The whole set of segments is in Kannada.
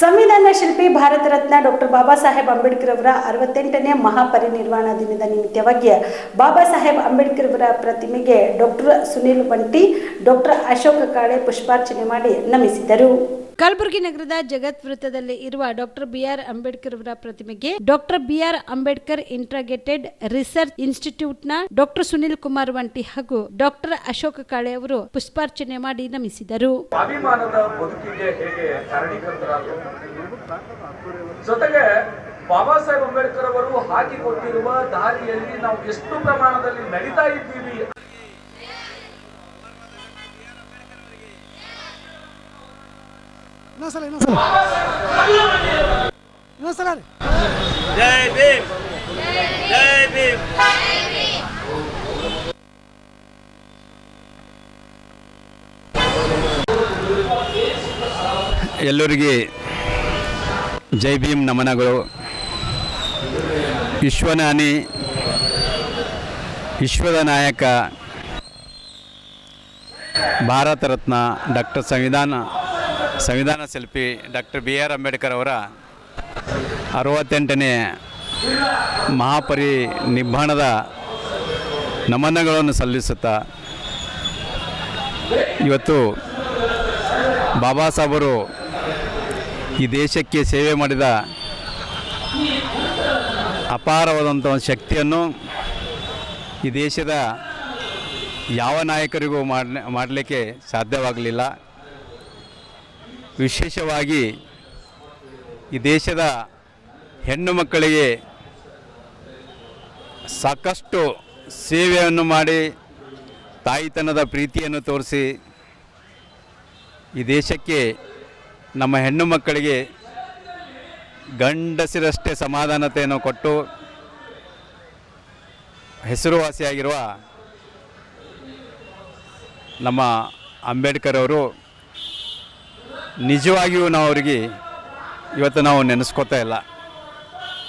ಸಂವಿಧಾನ ಶಿಲ್ಪಿ ಭಾರತ ರತ್ನ ಡಾಕ್ಟರ್ ಬಾಬಾ ಸಾಹೇಬ್ ಅಂಬೇಡ್ಕರ್ ಅವರ ಅರವತ್ತೆಂಟನೇ ಮಹಾಪರಿನಿರ್ವಾಣ ದಿನದ ನಿಮಿತ್ತವಾಗಿ ಬಾಬಾ ಸಾಹೇಬ್ ಅಂಬೇಡ್ಕರ್ ಅವರ ಪ್ರತಿಮೆಗೆ ಡಾಕ್ಟರ್ ಸುನೀಲ್ ಬಂಟಿ ಡಾಕ್ಟರ್ ಅಶೋಕ ಕಾಳೆ ಪುಷ್ಪಾರ್ಚನೆ ಮಾಡಿ ನಮಿಸಿದರು. ಕಲಬುರಗಿ ನಗರದ ಜಗತ್ ವೃತ್ತದಲ್ಲಿ ಇರುವ ಡಾಕ್ಟರ್ ಬಿಆರ್ ಅಂಬೇಡ್ಕರ್ ಅವರ ಪ್ರತಿಮೆಗೆ doctor BR Ambedkar integrated research ಇನ್ಸ್ಟಿಟ್ಯೂಟ್ನ doctor Sunil Kumar Vanti ಹಾಗೂ ಡಾಕ್ಟರ್ ಅಶೋಕ ಕಾಳೆ ಅವರು ಪುಷ್ಪಾರ್ಚನೆ ಮಾಡಿ ನಮಿಸಿದರು. ಜೊತೆಗೆ ಬಾಬಾ ಸಾಹೇಬ್ ಅಂಬೇಡ್ಕರ್ ಅವರು ಹಾಕಿಕೊಟ್ಟಿರುವ ದಾರಿಯಲ್ಲಿ ನಾವು ಎಷ್ಟು ಪ್ರಮಾಣದಲ್ಲಿ ನಡೀತಾ ಇದ್ದೀವಿ ಇನ್ನೊಂದ್ಸಲ ಜೈ ಭೀಮ್ ಜೈ ಭೀಮ್ ಎಲ್ಲರಿಗೆ ಜೈ ಭೀಮ್ ನಮನಗಳು. ವಿಶ್ವನಾನಿ, ವಿಶ್ವದ ನಾಯಕ, ಭಾರತ ರತ್ನ ಡಾಕ್ಟರ್ ಸಂವಿಧಾನ ಸಂವಿಧಾನ ಶಿಲ್ಪಿ ಡಾಕ್ಟರ್ ಬಿ ಆರ್ ಅಂಬೇಡ್ಕರ್ ಅವರ ಅರವತ್ತೆಂಟನೇ ಮಹಾಪರಿ ನಿಬ್ಬಾಣದ ನಮನಗಳನ್ನು ಸಲ್ಲಿಸುತ್ತಾ ಇವತ್ತು ಬಾಬಾ ಸಾಹೇಬರು ಈ ದೇಶಕ್ಕೆ ಸೇವೆ ಮಾಡಿದ ಅಪಾರವಾದಂಥ ಒಂದು ಶಕ್ತಿಯನ್ನು ಈ ದೇಶದ ಯಾವ ನಾಯಕರಿಗೂ ಮಾಡಲಿ ಮಾಡಲಿಕ್ಕೆ ಸಾಧ್ಯವಾಗಲಿಲ್ಲ. ವಿಶೇಷವಾಗಿ ಈ ದೇಶದ ಹೆಣ್ಣು ಮಕ್ಕಳಿಗೆ ಸಾಕಷ್ಟು ಸೇವೆಯನ್ನು ಮಾಡಿ ತಾಯಿತನದ ಪ್ರೀತಿಯನ್ನು ತೋರಿಸಿ ಈ ದೇಶಕ್ಕೆ ನಮ್ಮ ಹೆಣ್ಣು ಮಕ್ಕಳಿಗೆ ಗಂಡಸಿರಷ್ಟೇ ಸಮಾಧಾನತೆಯನ್ನು ಕೊಟ್ಟು ಹೆಸರುವಾಸಿಯಾಗಿರುವ ನಮ್ಮ ಅಂಬೇಡ್ಕರ್ ಅವರು ನಿಜವಾಗಿಯೂ ನಾವು ಅವರಿಗೆ ಇವತ್ತು ನಾವು ನೆನೆಸ್ಕೋತಾ ಇಲ್ಲ.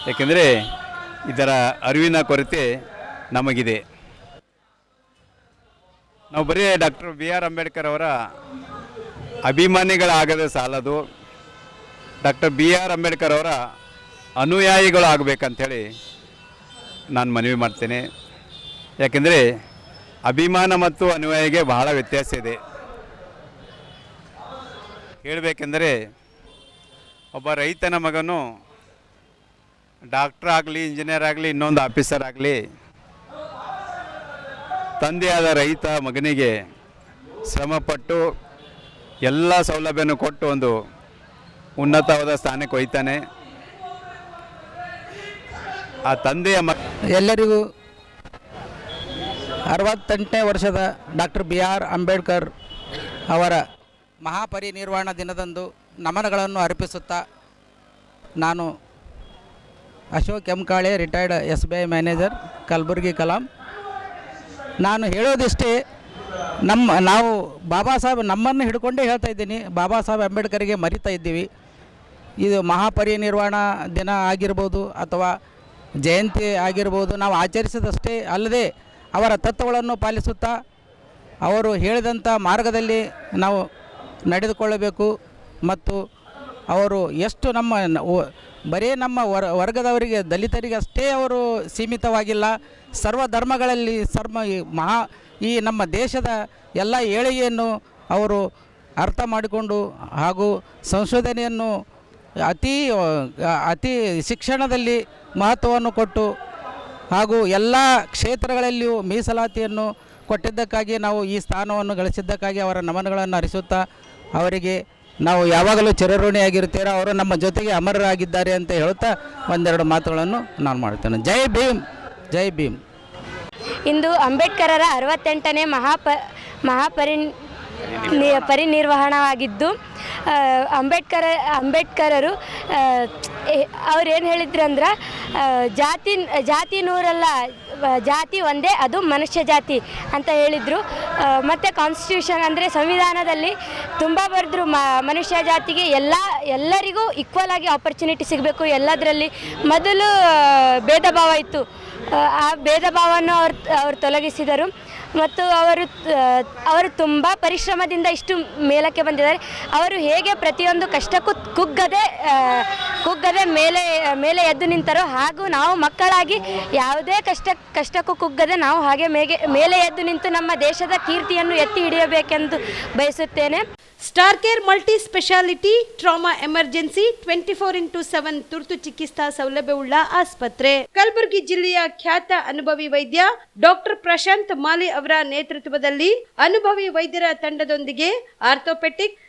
ಏಕೆಂದರೆ ಇದರ ಅರಿವಿನ ಕೊರತೆ ನಮಗಿದೆ. ನಾವು ಬರೀ ಡಾಕ್ಟರ್ ಬಿ ಆರ್ ಅಂಬೇಡ್ಕರ್ ಅವರ ಅಭಿಮಾನಿಗಳಾಗದೆ ಸಾಲದು, ಡಾಕ್ಟರ್ ಬಿ ಆರ್ ಅಂಬೇಡ್ಕರ್ ಅವರ ಅನುಯಾಯಿಗಳು ಆಗಬೇಕಂಥೇಳಿ ನಾನು ಮನವಿ ಮಾಡ್ತೇನೆ. ಯಾಕೆಂದರೆ ಅಭಿಮಾನ ಮತ್ತು ಅನುಯಾಯಿಗೆ ಬಹಳ ವ್ಯತ್ಯಾಸ ಇದೆ. ಹೇಳಬೇಕೆಂದರೆ ಒಬ್ಬ ರೈತನ ಮಗನು ಡಾಕ್ಟ್ರ್ ಆಗಲಿ, ಇಂಜಿನಿಯರ್ ಆಗಲಿ, ಇನ್ನೊಂದು ಆಫೀಸರ್ ಆಗಲಿ, ತಂದೆಯಾದ ರೈತ ಮಗನಿಗೆ ಶ್ರಮಪಟ್ಟು ಎಲ್ಲ ಸೌಲಭ್ಯನೂ ಕೊಟ್ಟು ಒಂದು ಉನ್ನತವಾದ ಸ್ಥಾನಕ್ಕೆ ಒಯ್ತಾನೆ. ಆ ತಂದೆಯ ಮಕ್ ಎಲ್ಲರಿಗೂ ಅರವತ್ತೆಂಟನೇ ವರ್ಷದ ಡಾಕ್ಟರ್ ಬಿ ಆರ್ ಅಂಬೇಡ್ಕರ್ ಅವರ ಮಹಾಪರಿನಿರ್ವಾಣ ದಿನದಂದು ನಮನಗಳನ್ನು ಅರ್ಪಿಸುತ್ತಾ ನಾನು Ashok ಎಮ್ಕಾಳೆ retired S B I manager Kalaburagi Kalam. ನಾನು ಹೇಳೋದಿಷ್ಟೇ, ನಮ್ಮ, ನಾವು ಬಾಬಾ ಸಾಹೇಬ್ ನಮ್ಮನ್ನು ಹಿಡ್ಕೊಂಡೇ ಹೇಳ್ತಾ ಇದ್ದೀನಿ. ಬಾಬಾ ಸಾಹೇಬ್ ಅಂಬೇಡ್ಕರ್ಗೆ ಮರಿತಾ ಇದ್ದೀವಿ. ಇದು ಮಹಾಪರಿನಿರ್ವಾಣ ದಿನ ಆಗಿರ್ಬೋದು ಅಥವಾ ಜಯಂತಿ ಆಗಿರ್ಬೋದು, ನಾವು ಆಚರಿಸಿದಷ್ಟೇ ಅಲ್ಲದೆ ಅವರ ತತ್ವಗಳನ್ನು ಪಾಲಿಸುತ್ತಾ ಅವರು ಹೇಳಿದಂಥ ಮಾರ್ಗದಲ್ಲಿ ನಾವು ನಡೆದುಕೊಳ್ಳಬೇಕು ಮತ್ತು ಅವರು ಎಷ್ಟು ನಮ್ಮ ಬರೇ ನಮ್ಮ ವರ್ ವರ್ಗದವರಿಗೆ, ದಲಿತರಿಗೆ ಅಷ್ಟೇ ಅವರು ಸೀಮಿತವಾಗಿಲ್ಲ. ಸರ್ವ ಧರ್ಮಗಳಲ್ಲಿ ಸರ್ವ ಈ ಮಹಾ ಈ ನಮ್ಮ ದೇಶದ ಎಲ್ಲ ಏಳಿಗೆಯನ್ನು ಅವರು ಅರ್ಥ ಮಾಡಿಕೊಂಡು ಹಾಗೂ ಸಂಶೋಧನೆಯನ್ನು ಅತಿ ಅತಿ ಶಿಕ್ಷಣದಲ್ಲಿ ಮಹತ್ವವನ್ನು ಕೊಟ್ಟು ಹಾಗೂ ಎಲ್ಲ ಕ್ಷೇತ್ರಗಳಲ್ಲಿಯೂ ಮೀಸಲಾತಿಯನ್ನು ಕೊಟ್ಟಿದ್ದಕ್ಕಾಗಿ ನಾವು ಈ ಸ್ಥಾನವನ್ನು ಗಳಿಸಿದ್ದಕ್ಕಾಗಿ ಅವರ ನಮನಗಳನ್ನು ಹರಿಸುತ್ತಾ ಅವರಿಗೆ ನಾವು ಯಾವಾಗಲೂ ಚಿರಋಣಿಯಾಗಿರುತ್ತೀರೋ ಅವರು ನಮ್ಮ ಜೊತೆಗೆ ಅಮರರಾಗಿದ್ದಾರೆ ಅಂತ ಹೇಳುತ್ತಾ ಒಂದೆರಡು ಮಾತುಗಳನ್ನು ನಾನು ಮಾಡ್ತೇನೆ ಜೈ ಭೀಮ್ ಜೈ ಭೀಮ್. ಇಂದು ಅಂಬೇಡ್ಕರರ ಅರವತ್ತೆಂಟನೇ ಮಹಾಪ ಮಹಾಪರಿ ಪರಿನಿರ್ವಹಣವಾಗಿದ್ದು ಅಂಬೇಡ್ಕರ್ ಅಂಬೇಡ್ಕರ, ಅಂಬೇಡ್ಕರರು ಅವ್ರು ಏನು ಹೇಳಿದ್ರು ಅಂದ್ರೆ ಜಾತಿ ಜಾತಿ ನೂರಲ್ಲ ಜಾತಿ ಒಂದೇ ಅದು ಮನುಷ್ಯ ಜಾತಿ ಅಂತ ಹೇಳಿದರು. ಮತ್ತು ಕಾನ್ಸ್ಟಿಟ್ಯೂಷನ್ ಅಂದರೆ ಸಂವಿಧಾನದಲ್ಲಿ ತುಂಬ ಬರೆದ್ರು ಮನುಷ್ಯ ಜಾತಿಗೆ ಎಲ್ಲ ಎಲ್ಲರಿಗೂ ಈಕ್ವಲ್ ಆಗಿ ಆಪರ್ಚುನಿಟಿ ಸಿಗಬೇಕು. ಎಲ್ಲದರಲ್ಲಿ ಮೊದಲು ಭೇದ ಭಾವ ಇತ್ತು. ಆ, ಭೇದ ಭಾವವನ್ನು ಅವರು ಅವರು ತೊಲಗಿಸಿದರು. ಮತ್ತು ಅವರು ಅವರು ತುಂಬ ಪರಿಶ್ರಮದಿಂದ ಇಷ್ಟು ಮೇಲಕ್ಕೆ ಬಂದಿದ್ದಾರೆ. ಅವರು ಹೇಗೆ ಪ್ರತಿಯೊಂದು ಕಷ್ಟಕ್ಕೂ ಕುಗ್ಗದೆ ಕುಗ್ಗದೆ ಮೇಲೆ ಮೇಲೆ ಎದ್ದು ನಿಂತರೋ. ಹಾಗೂ ನಾವು ಮಕ್ಕಳಾಗಿ ಯಾವುದೇ ಕಷ್ಟ, ಕಷ್ಟಕ್ಕೂ ಕುಗ್ಗದೆ ನಾವು ಹಾಗೆ ಮೇಗೆ, ಮೇಲೆ ಎದ್ದು ನಿಂತು ನಮ್ಮ ದೇಶದ ಕೀರ್ತಿಯನ್ನು ಎತ್ತಿ ಹಿಡಿಯಬೇಕೆಂದು ಬಯಸುತ್ತೇನೆ. Star care multi speciality, trauma emergency, twenty four into seven ತುರ್ತು ಚಿಕಿತ್ಸಾ ಸೌಲಭ್ಯವುಳ್ಳ ಆಸ್ಪತ್ರೆ. ಕಲಬುರಗಿ ಜಿಲ್ಲೆಯ ಖ್ಯಾತ ಅನುಭವಿ ವೈದ್ಯ ಡಾಕ್ಟರ್ ಪ್ರಶಾಂತ್ ಮಾಲಿ ಅವರ ನೇತೃತ್ವದಲ್ಲಿ ಅನುಭವಿ ವೈದ್ಯರ ತಂಡದೊಂದಿಗೆ orthopaedic